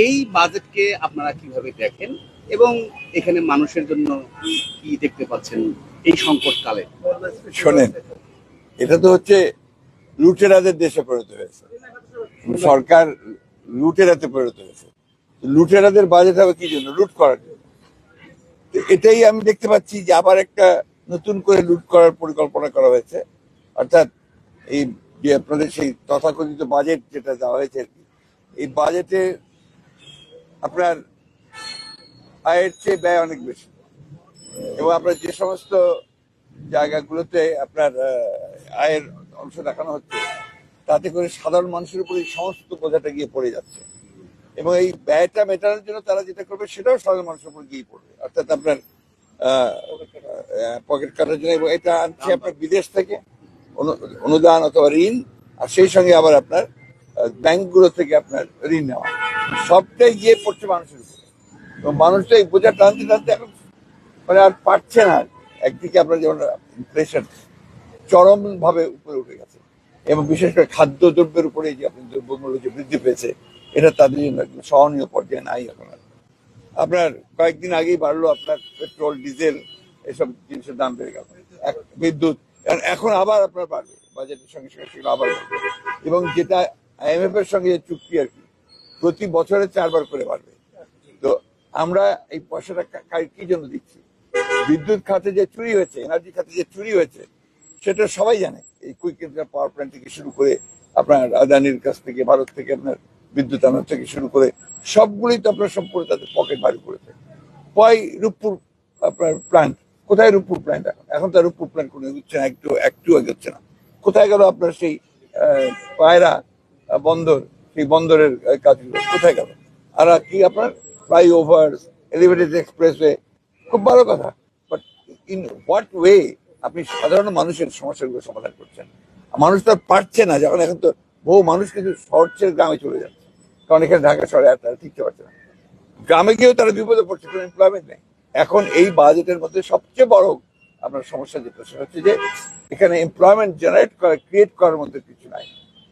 এই বাজেটকে আপনারা কীভাবে দেখেন এবং এখানে মানুষের জন্য কি দেখতে পাচ্ছেন এই সংকটকালে? শোনেন এটা তো হচ্ছে লুটেরাদের দেশে পরিণত হয়েছে। সরকার লুটেরাতে পরিণত হয়েছে। লুটেরাদের বাজেট হবে কি জন্য? লুট করার জন্য। এটাই আমি দেখতে পাচ্ছি যে আবার একটা নতুন করে লুট করার পরিকল্পনা করা হয়েছে। অর্থাৎ এই আপনাদের সেই তথাকথিত বাজেট যেটা দেওয়া হয়েছে আর কি, এই বাজেটে আপনার আয়ের চেয়ে ব্যয় অনেক বেশি। এবং আপনার যে সমস্ত জায়গাগুলোতে আপনার আয়ের অংশ দেখানো হচ্ছে তাতে করে সাধারণ মানুষের উপর এই সমস্ত বোঝাটা গিয়ে পড়ে যাচ্ছে। এবং এই ব্যয়টা মেটানোর জন্য তারা যেটা করবে সেটাও সাধারণ মানুষের উপর গিয়ে পড়বে। অর্থাৎ আপনার পকেট কাটার জন্য এবং এটা আনছে আপনার বিদেশ থেকে অনু- অনুদান অথবা ঋণ আর সেই সঙ্গে আবার আপনার ব্যাংকগুলো থেকে আপনার ঋণ নেওয়া। সবটাই গিয়ে পড়ছে মানুষের উপরে। এবং মানুষটা এই বোঝা টানতে টানতে এখন মানে আর পারছে না। একদিকে আপনার যেমন ইনফ্লেশন চরম ভাবে উপরে উঠে গেছে। এবং বিশেষ করে খাদ্য দ্রব্যের উপরে যে আপনার দ্রব্যমূল্য যে বৃদ্ধি পেয়েছে, এটা তাদের জন্য একদম সহনীয় পর্যায়ে নাই এখন আর। আপনার কয়েকদিন আগেই বাড়লো আপনার পেট্রোল, ডিজেল, এসব জিনিসের দাম বেড়ে গেল। বিদ্যুৎ এখন- আবার আপনার বাড়বে। বাজেটের সঙ্গে সঙ্গে সেগুলো আবার এবং যেটা আইএমএফ এর সঙ্গে যে চুক্তি আর কি প্রতি বছরে চারবার করে বাড়বে। তো আমরা এই পয়সাটা কা- জন্য দিচ্ছি? বিদ্যুৎ খাতে যে চুরি হয়েছে এনার্জি খাতে যে চুরি হয়েছে, সেটা সবাই জানে। এই কুইক পাওয়ার প্ল্যান্ট থেকে শুরু করে আপনার আদানির কাছ থেকে, ভারত থেকে আপনার বিদ্যুৎ আনার থেকে শুরু করে সবগুলোই তো আপনার সম্পূর্ণ তাদের পকেট বাড়ি করেছে। কয় রূপপুর আপনার প্ল্যান্ট কোথায় রূপপুর প্ল্যান্ট এখন এখন তো রূপপুর প্ল্যান্ট কোনো হচ্ছে না, একটু একটু আগে হচ্ছে না। কোথায় গেল আপনার সেই পায়রা বন্দর? সেই বন্দরের কাজগুলো কোথায় গেল? আর কি আপনার? ফ্লাইওভার এলিভেটেড এক্সপ্রেসওয়ে খুব ভালো কথা। বাট ইন হোয়াট ওয়ে আপনি সাধারণ মানুষের সমস্যাগুলো সমাধান করছেন? মানুষ তো পারছে না, যখন এখন তো বহু মানুষ কিন্তু শহর গ্রামে চলে যাচ্ছে। কারণ এখানে ঢাকা শহরে আর তারা ঠিকতে পারছে না। গ্রামে গিয়েও তারা বিপদে পড়ছে, কোনো এমপ্লয়মেন্ট নেই। এখন এই বাজেটের মধ্যে সবচেয়ে বড় আপনার সমস্যা যেটা, সেটা হচ্ছে যে এখানে এমপ্লয়মেন্ট জেনারেট করা ক্রিয়েট করার মধ্যে কিছু নাই।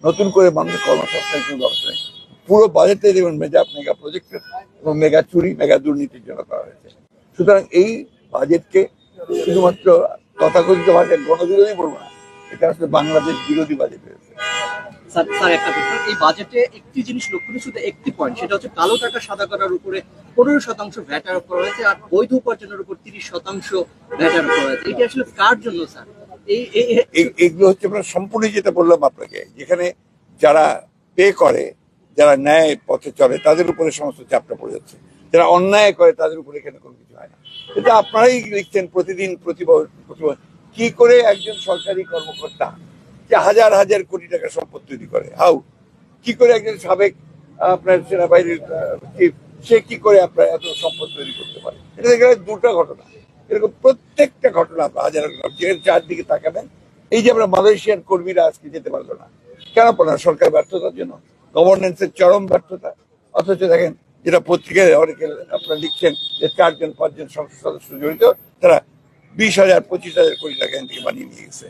নতুন করে মানুষের কর্মসংস্থানের কোনো ব্যবস্থা নেই। পুরো বাজেটে যেমন মেগা মেগা প্রজেক্টের এবং মেগা চুরি মেগা দুর্নীতির জন্য করা হয়েছে। সুতরাং এই বাজেটকে শুধুমাত্র তথাকথিত ভাষায় গণবিরোধী বলব না, এটা আসলে বাংলাদেশ বিরোধী বাজেট হয়েছে একটা এই বাজেটে একটি জিনিস লক্ষ্য শুধু একটি পয়েন্ট সেটা হচ্ছে কালো টাকা সাদা করার উপরে পনেরো শতাংশ ভ্যাট আরোপ করা হয়েছে আর বৈধ উপার্জনের উপর তিরিশ শতাংশ ভ্যাট আরোপ করা হয়েছে। এটা আসলে কার জন্য, স্যার? এইগুলো হচ্ছে আমরা সম্পূর্ণ যেটা বললাম আপনাকে, যেখানে যারা পে করে, যারা ন্যায় পথে চলে, তাদের উপরে সমস্ত চাপটা পড়ে যাচ্ছে। যারা অন্যায় করে, তাদের উপরে এখানে কোনো কিছু হয় না। এটা আপনারাই লিখছেন প্রতিদিন প্রতিবার কি করে একজন সরকারি কর্মকর্তা যে হাজার হাজার কোটি টাকা সম্পদ তৈরি করে? হাউ? কি করে একজন সাবেক, আপনার সেনাবাহিনীর চিফ সে কি করে আপনার এত সম্পদ তৈরি করতে পারে? এটা এখানে দুটো ঘটনা। এরকম প্রত্যেকটা ঘটনা আপনার হাজার চারদিকে তাকাবেন, এই যে আমরা মালয়েশিয়ান কর্মীরা আজকে যেতে পারল না। কেন না? সরকার ব্যর্থতার জন্য গভর্নেন্সের চরম ব্যর্থতা। অথচ দেখেন, যেটা পত্রিকায় অনেকে আপনারা লিখছেন যে চারজন, পাঁচজন সংসদ সদস্য জড়িত, তারা বিশ হাজার, পঁচিশ হাজার কোটি টাকা এখান থেকে বানিয়ে নিয়ে গেছে।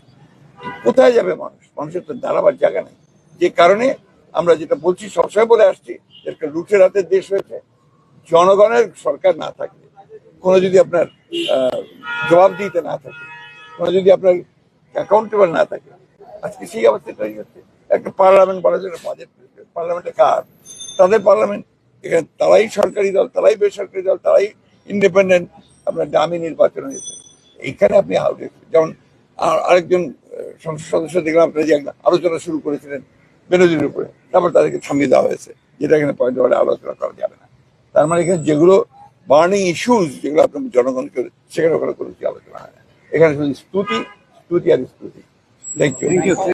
কোথায় যাবে মানুষ? মানুষের তো দাঁড়াবার জায়গা নেই। যে কারণে আমরা যেটা বলছি, সবসময় বলে আসছি, একটা লুটের হাতের দেশ হয়েছে। জনগণের সরকার না থাকলে, কোনো যদি আপনার জবাবদিহিতে না থাকে। কোনো যদি আপনার অ্যাকাউন্টেবল না থাকে। আজকে সেই অবস্থা তৈরি হচ্ছে। একটা পার্লামেন্ট বলার জন্য বাজেট পার্লামেন্টে কার? তাদের পার্লামেন্ট এখানে তারাই সরকারি দল, তারাই বেসরকারি দল, তারাই ইন্ডিপেন্ডেন্ট আপনার দামি নির্বাচন হয়েছে। এইখানে আপনি আউটে যেমন আর- আরেকজন সংসদ সদস্য দেখলাম আপনারা যে আলোচনা শুরু করেছিলেন বেনজির উপরে। তারপর তাদেরকে থামিয়ে দেওয়া হয়েছে। যেটা এখানে পয়েন্ট আলোচনা করা যাবে না। তার মানে এখানে যেগুলো বার্নিং ইস্যুস যেগুলো আপনার জনগণকে সেখানে ওখানে কোনো আলোচনা হয় এখানে শুধু স্তুতি স্তুতি আর স্তুতি থ্যাংক ইউ